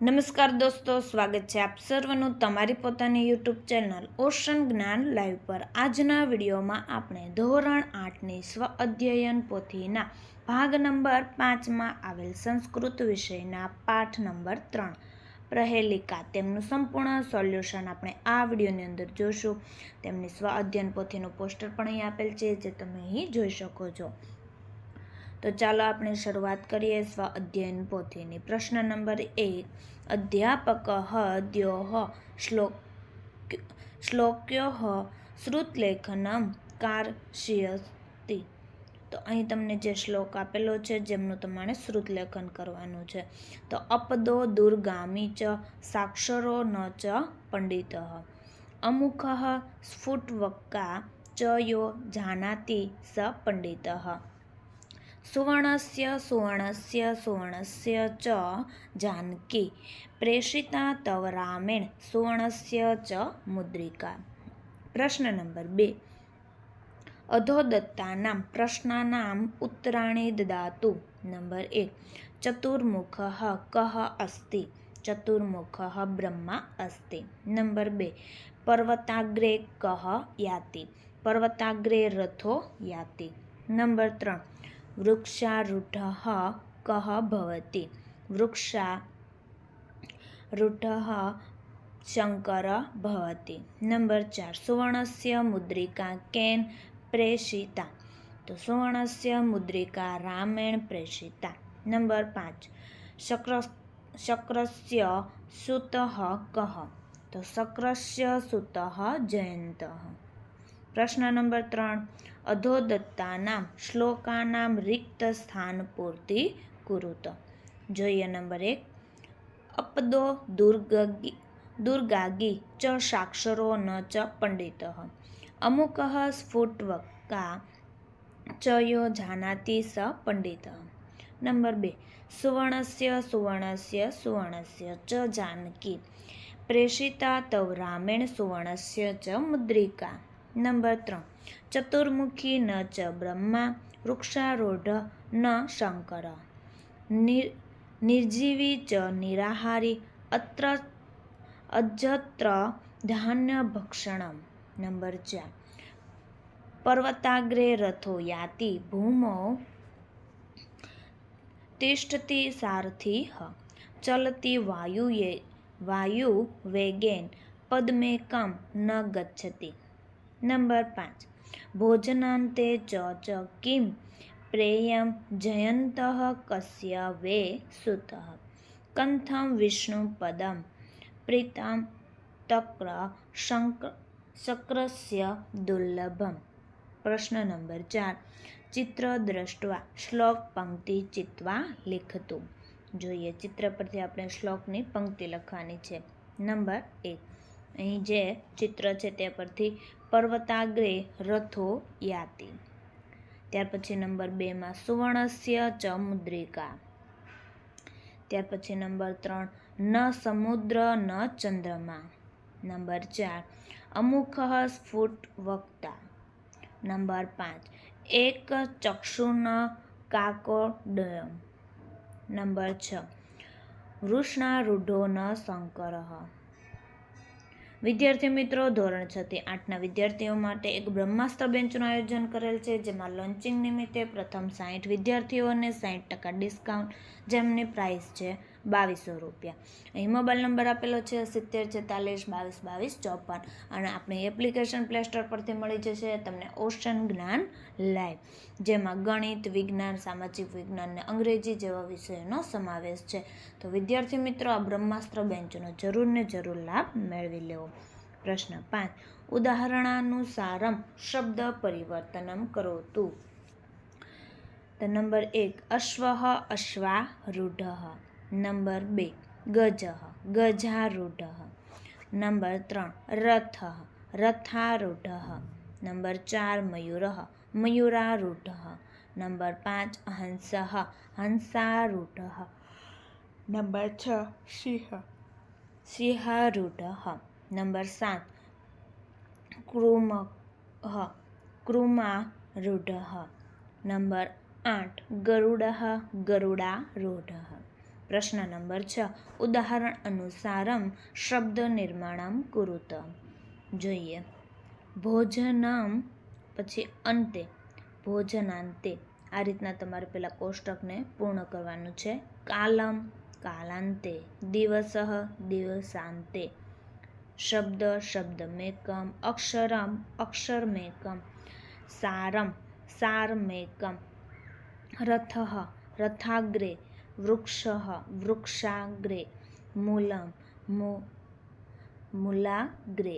નમસ્કાર દોસ્તો, સ્વાગત છે આપ સર્વનું તમારી પોતાની YouTube channel Ocean Gyan Live પર. આજના વિડીયોમાં આપણે ધોરણ આઠની સ્વ અધ્યયન પોથીના ભાગ નંબર પાંચમાં આવેલ સંસ્કૃત વિષયના પાઠ નંબર ત્રણ પ્રહેલિકા. તેમનું સંપૂર્ણ સોલ્યુશન આપણે આ વિડીયોની અંદર જોશું. તેમની સ્વ અધ્યયન પોથીનું પોસ્ટર પણ અહીં આપેલ છે, જે તમે અહીં જોઈ શકો છો. તો ચાલો આપણે શરૂઆત કરીએ સ્વ અધ્યયન પોથીની. પ્રશ્ન નંબર એક અધ્યાપક દ્યો શ્લોક, શ્લોક્યો શ્રુતલેખનમ કારશિયસ્તિ તો અહીં તમને જે શ્લોક આપેલો છે, જેમનું તમારે શ્રુતલેખન કરવાનું છે. તો અપદો દુર્ગામી ચ, સાક્ષરો ન ચ, પંડિત અમુખ સ્ફુટવક્કા ચ, યો જાનાતિ સ, પંડિત સુવર્ણસ્ય સુવર્ણસ્ય સુવર્ણસ્ય ચ જાનકી. પ્રેષિતા તવ રામેણ, સુવર્ણસ્ય ચ મુદ્રિકા. પ્રશ્ન નંબર બે. અધોદત્તાનાં પ્રશ્નાનામ, ઉત્તરાણી દદાતુ નંબર એક ચતુર્મુખ કહ અસ્તિ, ચતુર્મુખ બ્રહ્મા અસ્તિ. નંબર બે. પર્વતાગ્રે કહ યાતિ, પર્વતાગ્રે રથો યાતિ. નંબર ત્રણ. વૃક્ષારૂઢ કહ ભવતિ વૃક્ષા રૂઢ શંકર ભવતિ નંબર ચાર સુવર્ણસ્ય મુદ્રિકા કેન પ્રેષિતા તો સુવર્ણસ્ય મુદ્રિકા રામેણ પ્રેષિતા નંબર પાંચ શક્ર શક્રસ્ય સુત કહ તો શક્રસ્ય સુત જયંત પ્રશ્ન નંબર ત્રણ. અધોદત્તાનામ શ્લોકાનામ રિક્ત સ્થાન પૂર્તિ કુરુત જોઈએ નંબર એક. અપદો દુર્ગગી, દુર્ગાગી ચ સાક્ષરો ન ચ પંડિત. અમુક સ્ફુટવકા ચ યો જાનાતિ સ પંડિત. નંબર બે. સુવર્ણસ્ય સુવર્ણસ્ય સુવર્ણસ્ય ચ જાનકી. પ્રેષિતા તવ રામેણ, સુવર્ણસ્ય ચ મુદ્રિકા. નંબર ત્રણ. ચતુર્મુખી ન ચ બ્રહ્મા, વૃક્ષારૂઢ ન શંકર. નિર નિર્જીવી ચ નિરાહારી, અત્ર, અજત્ર ધાન્ય ભક્ષણમ. નંબર ચાર. પર્વતાગ્રે રથો યાતિ ભૂમો તિષ્ઠતી સારથી ચલતી વાયુએ, વાયુ વેગેન પદ્મેકમ ન ગચ્છતિ. નંબર પાંચ. ભોજનાંતે ચ ચ કિમ પ્રેયમ જયંત કસ્ય વે સુત. કંથમ વિષ્ણુપદમ પ્રીતમ તક્ર શંક શક્રસ્ય દુર્લભમ. પ્રશ્ન નંબર ચાર. ચિત્ર દ્રષ્ટવા શ્લોક પંક્તિ ચિત્વા લિખતું. જોઈએ, ચિત્ર પરથી આપણે શ્લોકની પંક્તિ લખવાની છે. નંબર એક. અહીં જે ચિત્ર છે તે પરથી પર્વતાગ્રે રથો યાતિ. ત્યાર પછી નંબર બેમાં સુવર્ણસ્ય ચ મુદ્રિકા. ત્યાર પછી નંબર ત્રણ, ન સમુદ્ર, ન ચંદ્રમા. નંબર ચાર, અમુખ સ્ફુટ વક્તા. નંબર પાંચ, એક ચક્ષુન કાકોડયમ. નંબર છ વૃષ્ણા રૂઢો ન શંકર. વિદ્યાર્થી મિત્રો, ધોરણ છ થી આઠના વિદ્યાર્થીઓ માટે એક બ્રહ્માસ્ત્ર બેન્ચનું આયોજન કરેલ છે, જેમાં લોન્ચિંગ નિમિત્તે પ્રથમ સાહીઠ વિદ્યાર્થીઓને સાહીઠ ટકા ડિસ્કાઉન્ટ, જેમની પ્રાઇસ છે બાવીસો રૂપિયા. અહીં મોબાઈલ નંબર આપેલો છે સિત્તેર, છેતાલીસ, બાવીસ બાવીસ, ચોપન. અને આપણી એપ્લિકેશન પ્લે સ્ટોર પરથી મળી જશે તમને ઓશન જ્ઞાન લાઈવ, જેમાં ગણિત, વિજ્ઞાન, સામાજિક વિજ્ઞાન અને અંગ્રેજી જેવા વિષયોનો સમાવેશ છે. તો વિદ્યાર્થી મિત્રો, આ બ્રહ્માસ્ત્ર બેન્ચનો જરૂર ને જરૂર લાભ મેળવી લેવો. પ્રશ્ન પાંચ, ઉદાહરણાનુસારમ શબ્દ પરિવર્તનમ કરોતુ તો નંબર એક, અશ્વ અશ્વારૂઢ. નંબર બે ગજ ગજારૂઢ નંબર ત્રણ રથ રથારૂઢ નંબર ચાર મયુર મયુરારૂઢ નંબર પાંચ હંસ હંસારૂઢ નંબર છ સિંહ સિંહારૂઢ નંબર સાત ક્રુમ ક્રુમારૂઢ નંબર આઠ ગરુડ ગરુડારૂઢ પ્રશ્ન નંબર છ. ઉદાહરણ અનુસારમ શબ્દ નિર્માણમ કુરુત જોઈએ. ભોજનમ, પછી અંતે. ભોજનાંતે. આ રીતના તમારે પેલા કોષ્ટકને પૂર્ણ કરવાનું છે. કાલમ, કાલાંતે. દિવસ દિવસાંતે. શબ્દ, શબ્દમેકમ. અક્ષરમ, અક્ષરમેકમ. સારમ, સારમેકમ. રથ, રથાગ્રે. વૃક્ષ વૃક્ષાગ્રે મૂલમ મુ મૂલાગ્રે.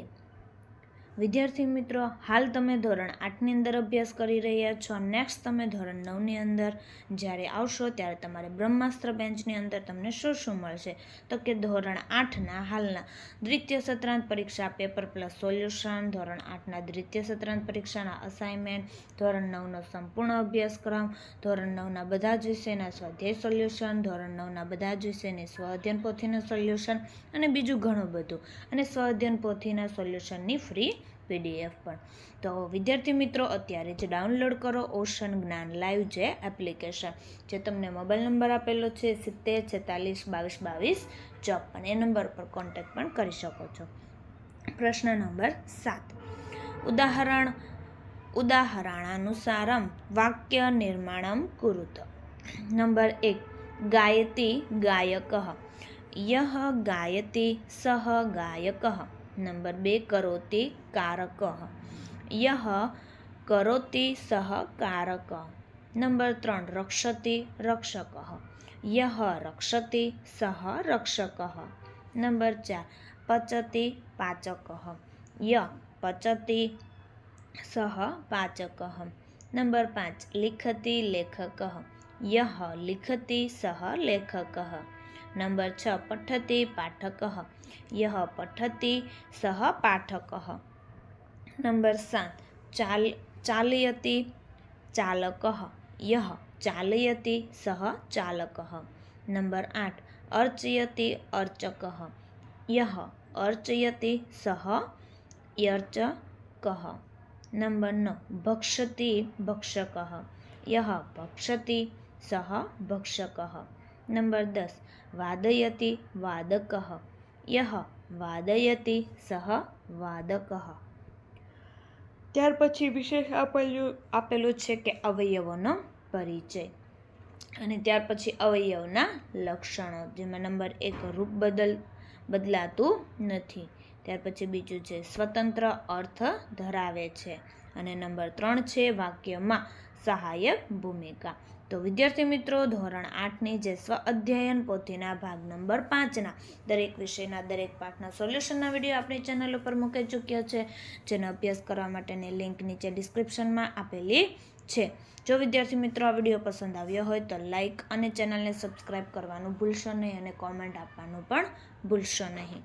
વિદ્યાર્થી મિત્રો, હાલ તમે ધોરણ આઠની અંદર અભ્યાસ કરી રહ્યા છો. નેક્સ્ટ તમે ધોરણ નવની અંદર જ્યારે આવશો, ત્યારે તમારે બ્રહ્માસ્ત્ર બેન્ચની અંદર તમને શું શું મળશે? તો કે ધોરણ આઠના હાલના દ્વિતીય સત્રાંત પરીક્ષા, પેપર પ્લસ સોલ્યુશન, ધોરણ આઠના દ્વિતીય સત્રાંત પરીક્ષાના અસાઇનમેન્ટ ધોરણ નવનો સંપૂર્ણ અભ્યાસક્રમ, ધોરણ નવના બધા જ વિષયના સ્વાધ્યાય સોલ્યુશન, ધોરણ નવના બધા જ વિષયની સ્વ અધ્યયન પોથીનું સોલ્યુશન અને બીજું ઘણું બધું. અને સ્વ પોથીના સોલ્યુશનની ફ્રી પીડીએફ પણ. તો વિદ્યાર્થી મિત્રો, અત્યારે જ ડાઉનલોડ કરો ઓશન જ્ઞાન લાઈવ જે એપ્લિકેશન જે તમને મોબાઈલ નંબર આપેલો છે સિત્તેર, છેતાલીસ, બાવીસ બાવીસ ચોપન એ નંબર પર કોન્ટેક્ટ પણ કરી શકો છો. પ્રશ્ન નંબર સાત. ઉદાહરણ, ઉદાહરણાનુસારમ વાક્ય નિર્માણમ કુરુત. નંબર એક, ગાયતી ગાયક. યહ ગાયતી સહ ગાયક. નંબર બે કરોતિ કારક યહ કરોતિ સહ કારક નંબર ત્રણ રક્ષતિ રક્ષક યહ રક્ષતિ સહ રક્ષક નંબર ચાર પચતિ પાચક ય પચતિ સહ પાચક નંબર પાંચ લિખતિ લેખક યહ લિખતિ સહ લેખક નંબર છ પઠતિ પાઠક યહ પઠતિ સહ પાઠક નંબર સાત ચાલ ચાલયતિ ચાલક યહ ચાલયતિ સહ ચાલક નંબર આઠ અર્ચયતિ અર્ચક યહ અર્ચયતિ સહ યર્ચક નંબર નવ ભક્ષતિ ભક્ષક યહ ભક્ષતિ સહ ભક્ષક નંબર દસ. વાદયતિ વાદક. યહ વાદયતિ સહ વાદક. ત્યાર પછી વિશેષ આપેલું આપેલું છે કે અવયવોનો પરિચય. અને ત્યાર પછી અવયવના લક્ષણો, જેમાં નંબર એક રૂપ બદલ, બદલાતું નથી. ત્યાર પછી બીજું છે, સ્વતંત્ર અર્થ ધરાવે છે. અને નંબર ત્રણ છે, વાક્યમાં સહાયક ભૂમિકા. તો વિદ્યાર્થી મિત્રો, ધોરણ આઠની જે સ્વ અધ્યયન પોથીના ભાગ નંબર પાંચના દરેક વિષયના દરેક પાઠના સોલ્યુશનના વીડિયો આપણી ચેનલ ઉપર મૂકી ચૂક્યા છે, જેનો અભ્યાસ કરવા માટેની લિંક નીચે ડિસ્ક્રિપ્શનમાં આપેલી છે. જો વિદ્યાર્થી મિત્રો આ વીડિયો પસંદ આવ્યો હોય તો લાઇક અને ચેનલને સબસ્ક્રાઈબ કરવાનું ભૂલશો નહીં અને કોમેન્ટ આપવાનું પણ ભૂલશો નહીં.